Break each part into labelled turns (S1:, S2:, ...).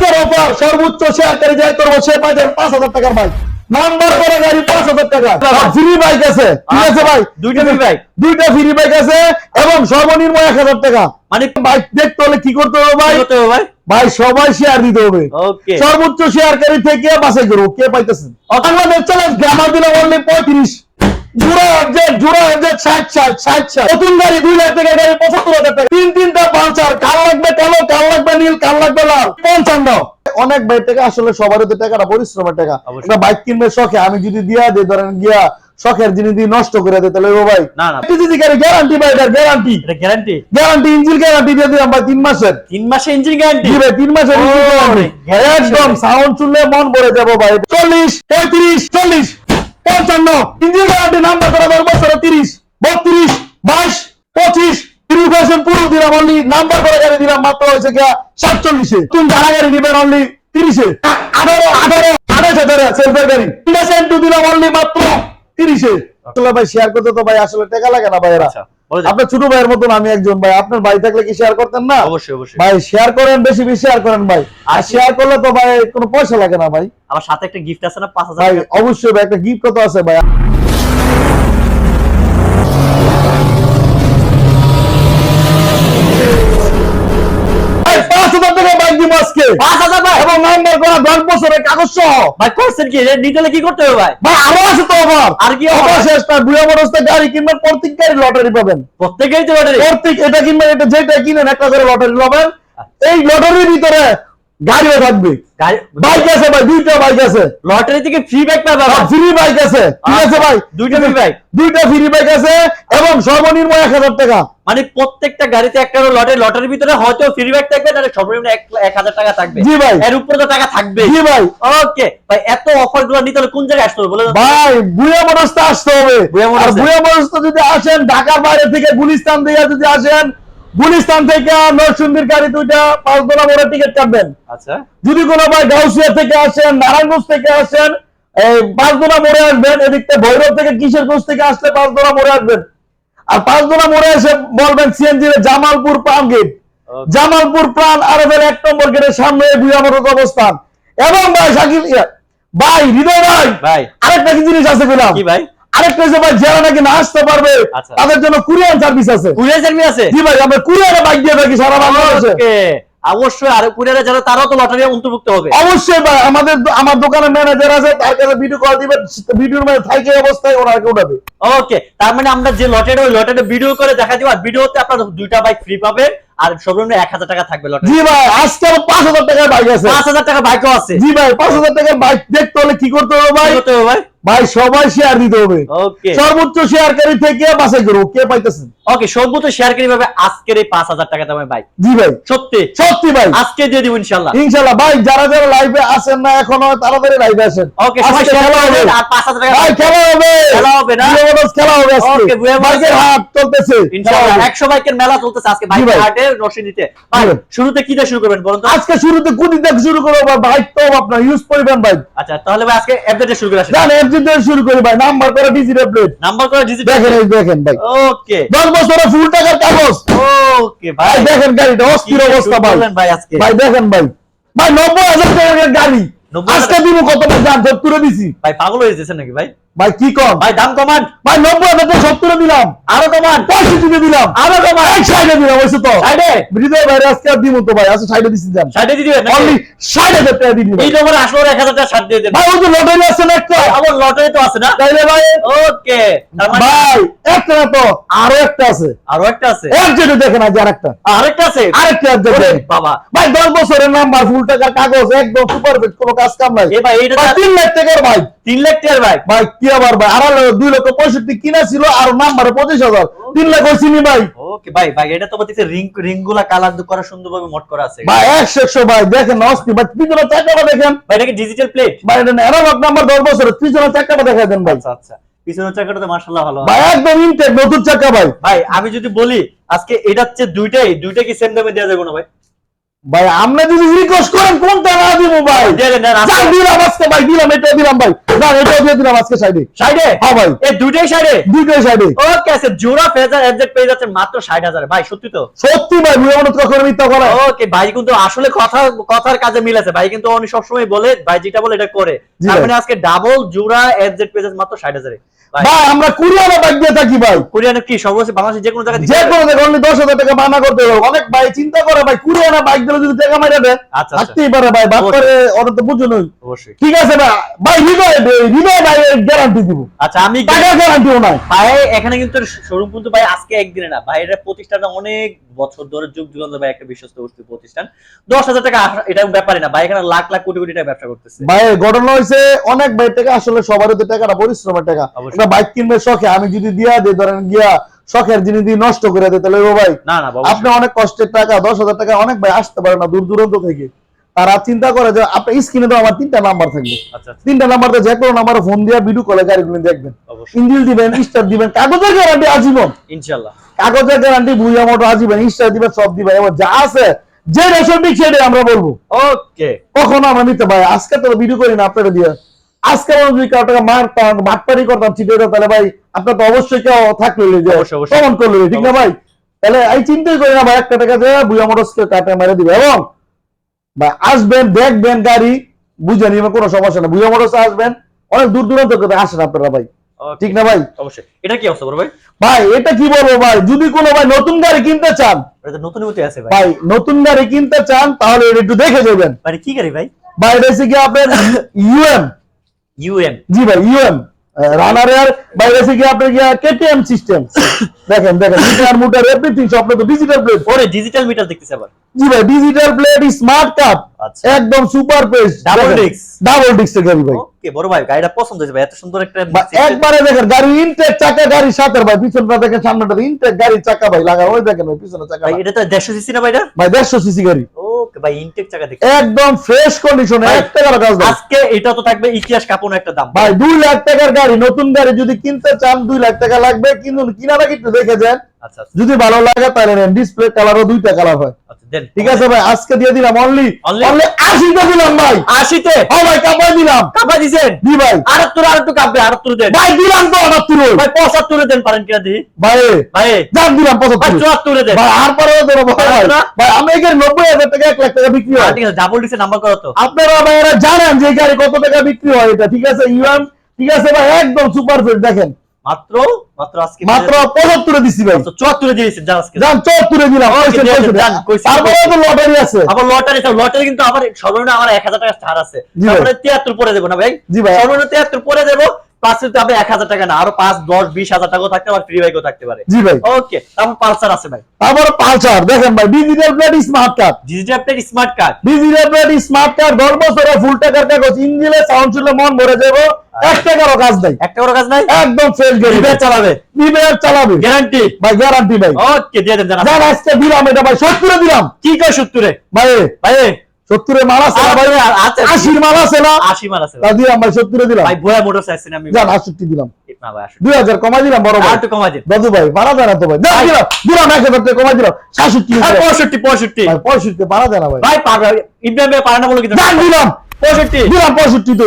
S1: আজকের অফার সর্বোচ্চ শেয়ারকারী যাই করব সে পাই যাবে পাঁচ হাজার টাকার বাইক। নাম্বার করা গাড়ি পাঁচ হাজার টাকা। ফ্রি বাইক আছে। ঠিক আছে ভাই?
S2: দুইটা free bike?
S1: দুইটা ফ্রি বাইক আছে এবং সর্বনিম্ন এক হাজার টাকা।
S2: মানে
S1: বাইক দেখতে হলে কি করতে হবে ভাই?
S2: ভাই?
S1: ভাই সবাই শেয়ার দিতে হবে। সর্বোচ্চ শেয়ারকারী থেকে বাছাই করব। কে পাইতেছেন বাংলাদেশ চ্যালেঞ্জ গ্রামার দিলে অনলি পঁয়ত্রিশ। জোড়া অবজেক্ট জোড়া অবজেক্ট ষাট ষাট ষাট ষাট। নতুন গাড়ি দুই লাখ টাকা গাড়ি পঁচাত্তর হাজার টাকা। তিন তিনটা পালসার কাল লাগবে কালো কাল লাগবে নীল কাল লাগবে লাল। পঞ্চান্ন। অনেক বাইক টাকা আসলে সবারই তো টাকাটা পরিশ্রমের টাকা। একটা বাইক কিনবে শখে আমি যদি দিয়া দিই ধরেন গিয়া শখের জিনিস দিয়ে নষ্ট করে দিই তাহলে ও ভাই
S2: না, না।
S1: গ্যারান্টি ভাই গ্যারান্টি
S2: এটা গ্যারান্টি
S1: গ্যারান্টি ইঞ্জিন গ্যারান্টি দিয়ে দিলাম ভাই তিন মাসের।
S2: তিন মাসে ইঞ্জিন গ্যারান্টি
S1: তিন মাসের একদম সাউন্ড শুনলে মন ভরে যাব ভাই। চল্লিশ পঁয়ত্রিশ চল্লিশ। পঞ্চান্ন। ইঞ্জিন গ্যারান্টি নাম্বার করা দশ বছর তিরিশ, বত্রিশ, বাইশ, পঁচিশ। তিরিশ পার্সেন্ট পুরো দিলাম অনলি নাম্বার করে গাড়ি দিলাম, মাত্র হয়েছে গিয়া সাতচল্লিশে। তুমি জানা গাড়ি দিবেন অনলি তিরিশে। আঠারো আঠারো, আঠাশ হাজারে সেলফের গাড়ি। দিলাম অনলি মাত্র তিরিশে। আসলে ভাই শেয়ার করতে তো ভাই আসলে টাকা লাগে না ভাইরা
S2: আচ্ছা
S1: আপনার ছোট ভাইয়ের মতন আমি একজন ভাই। আপনার ভাই থাকলে কি শেয়ার করতেন না?
S2: অবশ্যই অবশ্যই।
S1: ভাই শেয়ার করেন বেশি বেশি শেয়ার করেন ভাই। আর শেয়ার করলে তো ভাই কোনো পয়সা লাগে না ভাই।
S2: আমার সাথে একটা গিফট আছে না পাঁচ হাজার
S1: ভাই অবশ্যই ভাই একটা গিফট কত আছে ভাই, দিব আজকে
S2: পাঁচ হাজার ভাই।
S1: এবং নাম্বার করা দশ বছরের কাগজ সহ।
S2: ভাই করছেন কি? নিতে কি করতে হবে ভাই?
S1: ভাই আরও আছে তো আবার
S2: আর কি হবে?
S1: শেষ না বুড়া বরস্তে গাড়ি কিনবেন প্রত্যেক গাড়ি লটারি পাবেন।
S2: প্রত্যেকেই তো লটারি?
S1: প্রত্যেক এটা কিনবেন এটা যেটা কিনেন একটা করে লটারি পাবেন। এই লটারির ভিতরে গাড়িও থাকবে। বাইক আছে ভাই দুইটা বাইক আছে।
S2: লটারি থেকে ফ্রি ব্যাগ পাবে।
S1: ফ্রি বাইক আছে। ঠিক আছে ভাই?
S2: দুইটা free bike?
S1: দুইটা ফ্রি বাইক আছে এবং সর্বনিম্ন এক হাজার টাকা।
S2: মানে প্রত্যেকটা গাড়িতে একটা লটারি লটারির ভিতরে হয়তো ফ্রি ব্যাগ থাকবে তাহলে সর্বনিম্ন এক হাজার টাকা থাকবে।
S1: জি ভাই।
S2: এর উপরে তো টাকা থাকবে
S1: জি ভাই।
S2: ওকে ভাই এত অফারগুলো নিতে হলে কোন জায়গায় আসতে হবে বলে
S1: ভাই বুয়া মনস্তে আসতে হবে।
S2: বুয়া মনস্তে।
S1: যদি আসেন ঢাকার বাইরে থেকে গুলিস্তান থেকে যদি আসেন গুলিস্তান থেকে নরসিংদীর গাড়ি দুইটা পাঁচ দোলা মোড়ে টিকিট কাটবেন।
S2: আচ্ছা।
S1: যদি কোনো ভাই গাউসিয়া থেকে আসেন নারায়ণগঞ্জ থেকে আসেন এই পাঁচদোনা মোড়ে আসবেন এদিক ভৈরব থেকে কিশোরগঞ্জ থেকে আসলে পাঁচদোনা মোড়ে আসবেন। আর পাঁচদোনা মোড়ে এসে বলবেন সিএনজি জামালপুর প্রাণ গেট। জামালপুর প্রাণ আর এদের এক নম্বর গেটের সামনে বুয়ামরত অবস্থান। এবং ভাই ইয়া, ভাই হৃদয় ভাই
S2: ভাই।
S1: আরেকটা কি জিনিস আছে বললাম
S2: কি ভাই?
S1: আরেকটা যে ভাই যারা নাকি না আসতে পারবে
S2: আচ্ছা।
S1: তাদের জন্য কুরিয়ার সার্ভিস আছে।
S2: কুরিয়ার সার্ভিস আছে?
S1: জি ভাই আমরা কুরিয়ারে বাইক দিয়ে থাকি সারা বাংলাদেশে।
S2: অবশ্যই। আর কুরিয়ারে যারা তারাও তো লটারি অন্তর্ভুক্ত হবে।
S1: অবশ্যই ভাই আমাদের আমার দোকানের ম্যানেজার আছে তার কাছে ভিডিও কল দিবেন ভিডিওর মধ্যে থাইকে অবস্থায় ওনাকে উঠাবে।
S2: ওকে তার মানে আমরা যে লটারি ওই লটারি ভিডিও করে দেখা দিব আর ভিডিওতে আপনার দুইটা বাইক ফ্রি পাবেন আর সর্বনিম্ন এক হাজার টাকা থাকবে লটারি
S1: জি ভাই আজকে আমার পাঁচ হাজার টাকার বাইক আছে।
S2: পাঁচ হাজার টাকা বাইকও আছে।
S1: জি ভাই পাঁচ হাজার টাকার বাইক দেখতে হলে কি করতে হবে ভাই?
S2: করতে হবে ভাই?
S1: ভাই সবাই শেয়ার দিতে হবে।
S2: ওকে
S1: সর্বোচ্চ শেয়ারকারী থেকে বাছাই করব কে পাইতেছেন
S2: ওকে সর্বোচ্চ শেয়ার করি ভাবে আজকের এই পাঁচ হাজার টাকা দামের বাইক
S1: জি ভাই।
S2: সত্যি?
S1: সত্যি ভাই।
S2: আজকে দিয়ে দিব ইনশাল্লাহ
S1: ইনশাল্লাহ ভাই যারা যারা লাইভে আসেন না এখনও তাড়াতাড়ি লাইভে আসেন।
S2: ওকে সবাই
S1: খেলা হবে।
S2: আর পাঁচ হাজার টাকা
S1: ভাই খেলা হবে।
S2: খেলা হবে না?
S1: খেলা হবে
S2: মোটরস-
S1: বাইকের হাট চলতেছে।
S2: ইনশাল্লাহ
S1: হবে।
S2: একশো বাইকের মেলা চলতেছে আজকে
S1: ভাই।
S2: হাটে নরসিংদীতে ভাই
S1: ভাই।
S2: শুরুতে কি দিয়ে শুরু করবেন বলুন তো?
S1: আজকে শুরুতে কুড়ি থেকে শুরু করব ভাই বাইক তো আপনার ইউজ করবেন ভাই।
S2: আচ্ছা তাহলে ভাই আজকে অ্যাপ দিয়ে শুরু করে আসেন।
S1: এফজি থেকে শুরু করি ভাই নাম্বার করে ডিজিটাল প্লেট
S2: নাম্বার করে ডিজিটাল
S1: দেখেন দেখেন ভাই।
S2: ওকে
S1: দশ বছরের ফুল টাকার কাগজ।
S2: ওকে
S1: ভাই। দেখেন গাড়িটা অস্থির অবস্থা ভাই।
S2: ভাই আজকে।
S1: ভাই দেখেন ভাই। ভাই নব্বই হাজার টাকার গাড়ি।
S2: 90,000
S1: আজকে দিব কত ভাই? জান করে দিছি।
S2: ভাই পাগল হয়ে যেতেছেন নাকি ভাই?
S1: ভাই কি কম?
S2: ভাই দাম কমান।
S1: ভাই নব্বই টাকা সত্তরে দিলাম।
S2: আরও কমান।
S1: পঁয়ষট্টিতে দিলাম।
S2: আরও কমান।
S1: এক সাইডে দিলাম হয়েছে তো?
S2: সাইডে
S1: হৃদয় ভাই আজকে আর দিব তো ভাই আচ্ছা সাইডে দিছি যান
S2: সাইডে দিয়ে দিবেন
S1: অনলি ষাট হাজার টাকা দিয়ে দিবেন।
S2: এই নম্বরে আসলে এক হাজার টাকা ছাড় দিয়ে দেবেন
S1: ভাই ওই যে লটারি আছে না একটা?
S2: আমার লটারি তো আছে না?
S1: তাইলে ভাই
S2: ওকে মানে
S1: ভাই একটা না তো আরও একটা আছে।
S2: আরও একটা আছে?
S1: এক যেটা দেখেন আজ আরেকটা।
S2: আরেকটা আছে?
S1: আরেকটা দেখেন।
S2: বাবা।
S1: ভাই দশ বছরের নাম্বার ফুল টাকার কাগজ একদম সুপার কোনো কাজ কাম নাই।
S2: এ ভাই এইটা
S1: ভাই, তিন লাখ টাকার ভাই।
S2: তিন লাখ টাকার ভাই।
S1: ভাই কি আবার ভাই? দুই লক্ষ পঁয়ষট্টি কিনা ছিল আর নাম্বারে পঁচিশ হাজার। তিন লাখ হয়েছি ভাই।
S2: ওকে ভাই ভাই এটা তো বলতেছে রিং রিংগুলা কালার করা সুন্দরভাবে মোট করা আছে।
S1: ভাই একশো একশো ভাই দেখেন ভাই পিছনে চাকাটা দেখেন।
S2: ভাই এটা কি ডিজিটাল প্লেট
S1: ভাই এটা অ্যানালগ নাম্বার দশ বছরের। পিছনে চাকাটা দেখা দেন ভাই।
S2: আচ্ছা আচ্ছা। পিছনের চাকাটা তো মাশাআল্লাহ ভালো
S1: ভাই একদম ইনটেক নতুন চাকা ভাই।
S2: ভাই আমি যদি বলি আজকে এটা হচ্ছে দুইটাই দুইটা কি সেম দামে দেওয়া যাবে না ভাই?
S1: ভাই আমরা যদি রিকোয়েস্ট করেন কোনটা না দিব ভাই?
S2: দেন,
S1: দিলাম আজকে ভাই দিলাম এটা দিলাম ভাই। যান এটাও দিয়ে দিলাম আজকে সাইডে।
S2: সাইডে?
S1: হ্যাঁ ভাই।
S2: এই দুইটাই সাইডে?
S1: দুইটাই সাইডে।
S2: ওকে আছে জোড়া ফেজার এফজেড পেয়ে মাত্র ষাট হাজার। ভাই সত্যি তো?
S1: সত্যি ভাই বুঝে মনে কখনো মিথ্যা করে।
S2: ওকে ভাই কিন্তু আসলে কথা কথার কাজে মিলেছে। ভাই কিন্তু উনি সবসময় বলে ভাই যেটা বলে এটা করে। তার মানে আজকে ডাবল জোড়া এফজেড পেয়ে যাচ্ছে মাত্র ষাট হাজারে। ভাই
S1: আমরা কুরিয়ারে বাইক দিয়ে থাকি ভাই।
S2: কোরিয়ানে কি সর্বশেষ বাংলাদেশে যে কোনো জায়গায়
S1: যে কোনো দেখো অনলি দশ হাজার টাকা মানা করতে হবে। অনেক ভাই চিন্তা করে ভাই কুরিয়ারে বাইক দিলে যদি টাকা মাইরা দেয়
S2: আচ্ছা আচ্ছা।
S1: থাকতেই পারে ভাই করে তো
S2: অবশ্যই।
S1: ঠিক আছে ভাই ভাই হৃদয় হৃদয় ভাই গ্যারান্টি দিব।
S2: আচ্ছা আমি
S1: টাকা গ্যারান্টিও নাই।
S2: ভাই এখানে কিন্তু শোরুম কিন্তু ভাই আজকে একদিনে না। ভাই এটা প্রতিষ্ঠানটা অনেক বছর ধরে যুগ যুগান্ত ভাই একটা বিশ্বস্ত গোষ্ঠী প্রতিষ্ঠান। দশ হাজার টাকা এটা ব্যাপারই না ভাই এখানে লাখ লাখ কোটি কোটি টাকা ব্যবসা করতেছে।
S1: ভাই ঘটনা হয়েছে অনেক ভাই টাকা আসলে সবারই তো টাকাটা পরিশ্রমের টাকা। এটা বাইক কিনবে শখে আমি যদি দিয়া দিই ধরেন গিয়া শখের জিনিস দিয়ে নষ্ট করে দেয় তাহলে ও ভাই
S2: না না বাবা
S1: আপনি অনেক কষ্টের টাকা দশ হাজার টাকা অনেক ভাই আসতে পারে না দূর দূরান্ত থেকে। তারা চিন্তা করে যে আপনার স্ক্রিনে তো আমার তিনটা নাম্বার থাকবে।
S2: আচ্ছা আচ্ছা।
S1: তিনটা নাম্বার যে কোনো নাম্বারে ফোন দিয়ে ভিডিও কলে গাড়িগুলো দেখবেন। ইঞ্জিল দিবেন স্টার দিবেন কাগজের গ্যারান্টি আজীবন।
S2: ইনশাল্লাহ
S1: কাগজের গ্যারান্টি বুঝা মোটর আজীবন স্টার দিবেন সব দিবেন। এবং যা আছে যে রেশনটি সেটাই আমরা বলব।
S2: ওকে।
S1: কখনো আমরা নিতে ভাই আজকে তো ভিডিও করি না আপনারা দিয়ে। আজকে আমরা যদি কারও টাকা মারতাম বাটপারি করতাম চিটে তাহলে ভাই আপনার তো অবশ্যই কেউ থাকলে
S2: অবশ্যই।
S1: করলে ঠিক না ভাই? তাহলে এই চিন্তাই করি না ভাই একটা টাকা দিয়ে বুঝা মোটরসকে কাটে মেরে দিবে। এবং ভাই আসবেন দেখবেন গাড়ি বুঝে নিবেন কোনো সমস্যা নেই। বুঝা মোটরসে আসবেন? অনেক দূর দূরান্ত থেকে আসেন আপনারা ভাই। ঠিক না ভাই?
S2: অবশ্যই। এটা কি অবস্থা ভাই?
S1: ভাই এটা কি বলব ভাই? যদি কোনো ভাই নতুন গাড়ি কিনতে চান
S2: নতুন আছে ভাই।
S1: ভাই নতুন গাড়ি কিনতে চান তাহলে এটা একটু দেখে যাবেন।
S2: মানে কি গাড়ি ভাই?
S1: ভাই এটা হচ্ছে কি আপনার ইউএম
S2: ইউএম
S1: জি ভাই ইউএম রানারের বাইরে থেকে কি আপনার কি কেটিএম সিস্টেম দেখেন দেখেন মিটার মুটার এভরিথিং সব তো ডিজিটাল প্লেট
S2: ওরে ডিজিটাল মিটার দেখতেছে আবার।
S1: জি ভাই ডিজিটাল প্লেট স্মার্ট
S2: আচ্ছা।
S1: একদম সুপার পেজ
S2: Double disc।
S1: ডাবল ডিস্ক গাড়ি ভাই।
S2: ওকে বড় ভাই গাড়িটা পছন্দ হয়েছে ভাই এত সুন্দর একটা
S1: একবারে দেখেন গাড়ি ইনটেক চাকা গাড়ি সাথে ভাই পিছনটা দেখেন সামনেটা ইনটেক গাড়ি চাকা ভাই লাগা ওই দেখেন ওই পিছনে চাকা
S2: ভাই এটা তো দেড়শো সিসি না ভাই এটা?
S1: ভাই দেড়শো সিসি গাড়ি।
S2: ওকে ভাই ইনটেক চাকা দেখি।
S1: একদম ফ্রেশ কন্ডিশনে এক টাকার গাছ
S2: আজকে এটা তো থাকবে ইতিহাস কাপন একটা দাম।
S1: ভাই দুই লাখ টাকার গাড়ি নতুন গাড়ি যদি কিনতে চান দুই লাখ টাকা লাগবে। কিন্তু কিনার আগে একটু দেখে যান।
S2: আচ্ছা আচ্ছা।
S1: যদি ভালো লাগে তাহলে ডিসপ্লে কালারও দুইটা কালার হয়। ঠিক আছে ভাই আজকে দিয়ে দিলাম অনলি? অনলি আশিটা দিলাম ভাই।
S2: আশিতে?
S1: ও ভাই কাপাই দিলাম।
S2: দিছেন?
S1: দি ভাই।
S2: আটাত্তর আর একটু কাঁপবে আটাত্তর দেন।
S1: ভাই দিলাম তো আটাত্তর।
S2: ভাই পঁচাত্তরে দেন পারেন কিনা দি।
S1: ভাই
S2: ভাই
S1: যান দিলাম
S2: ভাই
S1: পঁচাত্তর
S2: চুয়াত্তরে দেন।
S1: ভাই আর পরে দেবো ভাই। ভাই আমি এখানে নব্বই হাজার টাকা এক লাখ টাকা বিক্রি
S2: হ্যাঁ, ঠিক আছে ডাবল ডিসে নাম্বার করো তো।
S1: আপনারা ভাই এরা জানেন যে গাড়ি কত টাকা বিক্রি হয় এটা ঠিক আছে ইউএম? ঠিক আছে ভাই একদম সুপার ফিট দেখেন।
S2: মাত্র মাত্র আজকে
S1: মাত্র পঁচাত্তরে দিছি ভাই।
S2: চুয়াত্তরে দিয়েছেন যান আজকে।
S1: দিলাম তারপরে তো লটারি আছে।
S2: আবার লটারি লটারি কিন্তু আমার সর্বনিম্ন আমার এক হাজার টাকা ছাড় আছে। তারপরে তিয়াত্তর পরে দেবো না ভাই?
S1: জি ভাই।
S2: সর্বনিম্ন তিয়াত্তর পরে দেবো পাঁচ আপনি এক হাজার টাকা না আরও পাঁচ দশ বিশ হাজার টাকাও থাকতে পারে ফ্রি বাইকও থাকতে পারে।
S1: জি ভাই।
S2: ওকে তারপর পালসার আছে ভাই।
S1: পালসার দেখেন ভাই digital plate smart card
S2: digital plate smart card
S1: digital plate smart card দশ ফুল টাকার কাগজ ইঞ্জিনে সাউন্ড শুনলে মন ভরে যাব। এক টাকারও কাজ নাই।
S2: একটা করে কাজ নাই?
S1: একদম ফ্রেশ গাড়ি
S2: রিপেয়ার চালাবে।
S1: রিপেয়ার চালাবে।
S2: গ্যারান্টি
S1: ভাই গ্যারান্টি ভাই।
S2: ওকে দিয়ে দেন জানা
S1: আজকে দিলাম এটা ভাই সত্তরে দিলাম
S2: কি কয় সত্তরে?
S1: ভাই
S2: ভাই
S1: সত্তরে মাল আছে না ভাই? আশির মাল আছে না?
S2: আশি মাল আছে
S1: তা দিলাম ভাই সত্তরে দিলাম।
S2: ভাই বয়া মোটর চাইছেন আমি।
S1: যান আটষট্টি দিলাম। দুই হাজার কমাই দিলাম বড় ভাই।
S2: কমাই দিন।
S1: দাদু ভাই বাড়া দেয় না তো ভাই। দিলাম দিলাম এক হাজার টাকা কমাই দিলাম। সাতষট্টি
S2: পঁয়ষট্টি পঁয়ষট্টি।
S1: পঁয়ষট্টি বাড়া দেয় ভাই।
S2: ভাই ইব্রাহিম ভাই পারে না বলে কিন্তু।
S1: দিলাম।
S2: পঁয়ষট্টি।
S1: দিলাম পঁয়ষট্টি তো।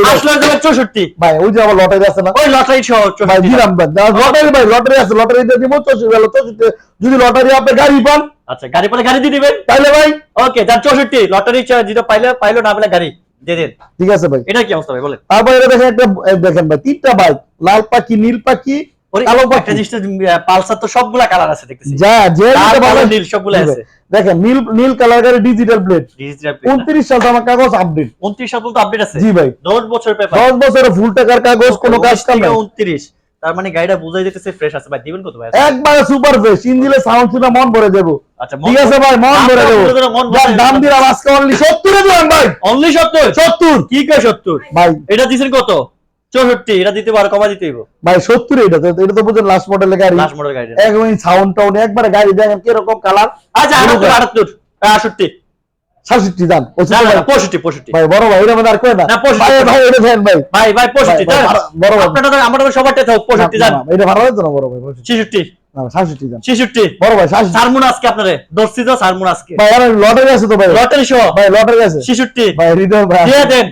S2: চৌষট্টি।
S1: ভাই ওই যে আমার লটারি আছে না?
S2: ওই লটারি সহ
S1: ভাই দিলাম ভাই লটারি ভাই লটারি আছে দিয়ে দিব চৌষট্টি চৌষট্টি যদি লটারি আপনি গাড়ি পান
S2: আচ্ছা গাড়ি পেলে গাড়ি দিয়ে দিবেন?
S1: তাহলে ভাই?
S2: ওকে যান চৌষট্টি। লটারি যেটা পাইলে পাইলো না পেলে গাড়ি দিয়ে দিন।
S1: ঠিক আছে ভাই।
S2: এটা কি অবস্থা ভাই বলেন।
S1: তারপরে এটা দেখেন একটা দেখেন ভাই তিনটা বাইক লাল পাখি নীল পাখি
S2: পালসার তো সবগুলা কালার আছে দেখতেছি।
S1: যা যে
S2: নীল সবগুলো। আছে।
S1: দেখেন নীল নীল কালার গাড়ি ডিজিটাল প্লেট
S2: ডিজিটাল প্লেট
S1: উনত্রিশ সাল আমার কাগজ আপডেট
S2: উনত্রিশ সাল পর্যন্ত আপডেট আছে?
S1: জি ভাই।
S2: দশ বছর পেপার
S1: দশ বছরে ফুল টাকার কাগজ কোনো কাজ কাম নাই।
S2: উনত্রিশ। তার মানে গাড়িটা বুঝাই যেতেছে ফ্রেশ আছে। ভাই দিবেন কত ভাই?
S1: একবারে সুপার ফ্রেশ ইঞ্জিনে সাউন্ড শুনে মন ভরে যাব।
S2: আচ্ছা
S1: ঠিক আছে ভাই মন ভরে দেবো
S2: দেবো, দেবো।
S1: দাম দিলাম আজকে অনলি সত্তরে দিলাম ভাই।
S2: অনলি সত্তর?
S1: সত্তর।
S2: কি কয় সত্তর?
S1: ভাই।
S2: এটা দিছেন কত? চৌষট্টি। এটা দিতে পারো কমা দিতে হইব।
S1: ভাই সত্তর এটা তো এটা তো বুঝেন লাস্ট মডেলের গাড়ি।
S2: লাস্ট মডেল গাড়ি
S1: একদম সাউন্ড টাউন একবারে গাড়ি দেখেন কীরকম কালার
S2: আচ্ছা
S1: বুঝতে
S2: আটাত্তর
S1: পারছি।
S2: আটাত্তর আটষট্টি
S1: সাতষট্টি দান ও ছোট
S2: না, না,
S1: ভাই
S2: না, পঁয়ষট্টি পঁয়ষট্টি।
S1: ভাই বড় ভাই এটা আর করে না? ভাই ভাই এটা দেন ভাই।
S2: ভাই ভাই পঁয়ষট্টি
S1: বড় ভাই।
S2: আপনার আমার আমাদের সবার টেতে পঁয়ষট্টি
S1: এটা ভালো হতো না বড় ভাই।
S2: ছেষট্টি।
S1: লটারি আছে তো ভাই।
S2: লটারি সহ।
S1: ভাই লটারি আছে।
S2: ছেষট্টি।
S1: ভাই হৃদয় ভাই
S2: দিয়ে দেন।